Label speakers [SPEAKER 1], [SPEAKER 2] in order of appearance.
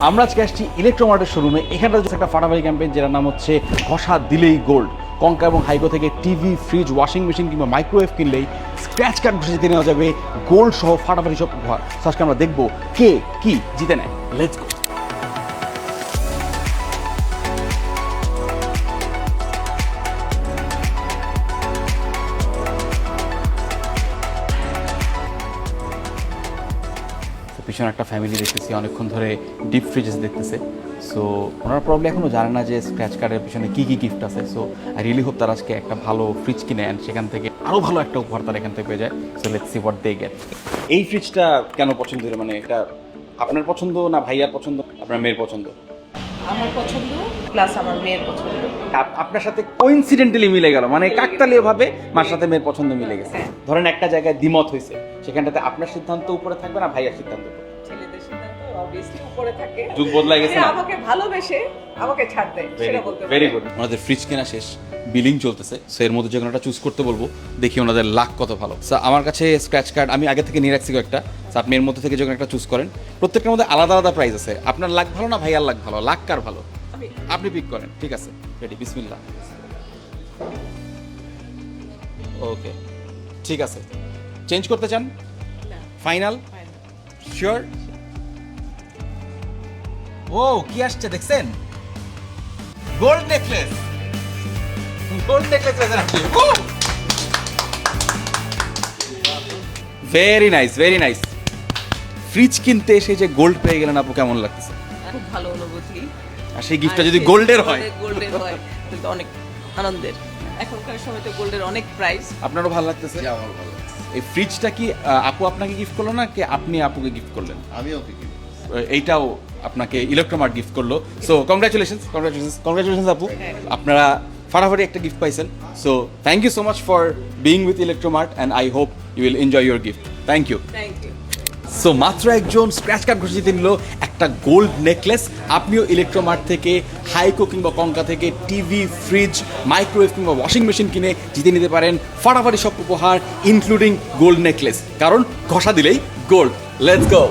[SPEAKER 1] আমরা আজকে আসছি ইলেকট্রোমার্টের শোরুমে এখানটা একটা ফাটাফাটি ক্যাম্পেইন যেটার নাম হচ্ছে ঘষা দিলেই গোল্ড কঙ্কা এবং হাইকো থেকে টিভি ফ্রিজ ওয়াশিং মেশিন কিংবা মাইক্রোওয়েভ কিনলেই স্ক্র্যাচ কার্ড ঘষে জিতে নেওয়া যাবে গোল্ড সহ ফাটাফাটি সব আজকে আমরা দেখব কে কি জিতে নেয়। লেটস গো পিছনে একটা ফ্যামিলি দেখতেছি অনেকক্ষণ ধরে ডিপ ফ্রিজেস দেখতেছে। সো ওনারা প্রবলেম এখনও জানে না যে স্ক্র্যাচ কার্ডের পিছনে কী কী গিফট আছে। সো আই রিয়েলি হোপ তারা আজকে একটা ভালো ফ্রিজ কিনে আন সেখান থেকে আরও ভালো একটা উপহার তারা এখান থেকে পেয়ে যায়। So let's see what they get এই ফ্রিজটা কেন পছন্দ হলো? মানে এটা আপনার পছন্দ না ভাইয়ার পছন্দ আপনার মেয়ের পছন্দ?
[SPEAKER 2] আমার পছন্দ প্লাস আমার মেয়ের পছন্দ।
[SPEAKER 1] আপনার সাথে কোইন্সিডেন্টালি মিলে গেল। মানে কাকতালীয় ভাবে মার সাথে মেয়ের পছন্দ মিলে গেছে।
[SPEAKER 2] হ্যাঁ।
[SPEAKER 1] ধরেন একটা জায়গায় দ্বিমত হয়েছে সেখানটাতে আপনার সিদ্ধান্ত উপরে থাকবে না ভাইয়ার সিদ্ধান্ত?
[SPEAKER 2] ছেলেদের সিদ্ধান্ত অবভিয়াসলি উপরে থাকে।
[SPEAKER 1] যুগ বদলাই গেছে না?
[SPEAKER 2] আমাকে ভালোবেসে আমাকে ছাড় দেয় সেটা বলতে
[SPEAKER 1] ভেরি গুড ওনাদের ফ্রিজ কেনা শেষ বিলিং চলতেছে সো এর মধ্যে যে কোনো একটা চুজ করতে বলব দেখি ওনাদের লাক কত ভালো। সো আমার কাছে স্ক্র্যাচ কার্ড আমি আগে থেকে নিয়ে রাখছি একটা সো আপনি এর মধ্যে থেকে যখন একটা চুজ করেন। প্রত্যেকটার মধ্যে আলাদা আলাদা প্রাইস আছে আপনার লাক ভালো না ভাইয়ার লাক ভালো? লাক কার ভালো? আপনি পিক করেন ঠিক আছে? রেডি বিসমিল্লাহ ওকে ঠিক আছে। চেঞ্জ করতে চান? ফাইনাল. শিওর ও কি আসছে দেখছেন? গোল্ড নেকলেস গোল্ড নেকলেস আসছে very nice very nice fridge কিনতে এসে যে গোল্ড পেয়ে গেলেন আপু কেমন লাগছে
[SPEAKER 2] খুব ভালো অনুভূতি।
[SPEAKER 1] আর সেই গিফটটা যদি গোল্ডের হয়।
[SPEAKER 2] গোল্ডের হয় কিন্তু অনেক আনন্দের। এখনকার সময় তো গোল্ডের অনেক প্রাইস
[SPEAKER 1] আপনারও ভালো লাগতেছে?
[SPEAKER 3] আমার ভালো
[SPEAKER 1] এই ফ্রিজটা কি আপু আপনাকে গিফট করল না কি আপনি আপুকে গিফট করলেন?
[SPEAKER 3] আমি ওকে কিনি
[SPEAKER 1] এইটাও আপনাকে ইলেকট্রোমার্ট গিফট করল। সো কংগ্রাচুলেশন কংগ্রাচুলেশন কংগ্রাচুলেশন আপু। আপনারা ফাটাফাটি একটা গিফট পাইছেন। So thank you so much for being with Electromart and I hope you will enjoy your gift thank you
[SPEAKER 2] thank you
[SPEAKER 1] so মাত্র একজন স্ক্র্যাচ কার্ড ঘুষে জিতে নিল একটা গোল্ড নেকলেস আপনিও ইলেকট্রোমার্ট থেকে হাইকো কিংবা কঙ্কা থেকে টিভি ফ্রিজ মাইক্রোওয়েভ কিংবা ওয়াশিং মেশিন কিনে জিতে নিতে পারেন। ফাটাফাটি সব উপহার ইনক্লুডিং গোল্ড নেকলেস কারণ ঘষা দিলেই গোল্ড লেটস গো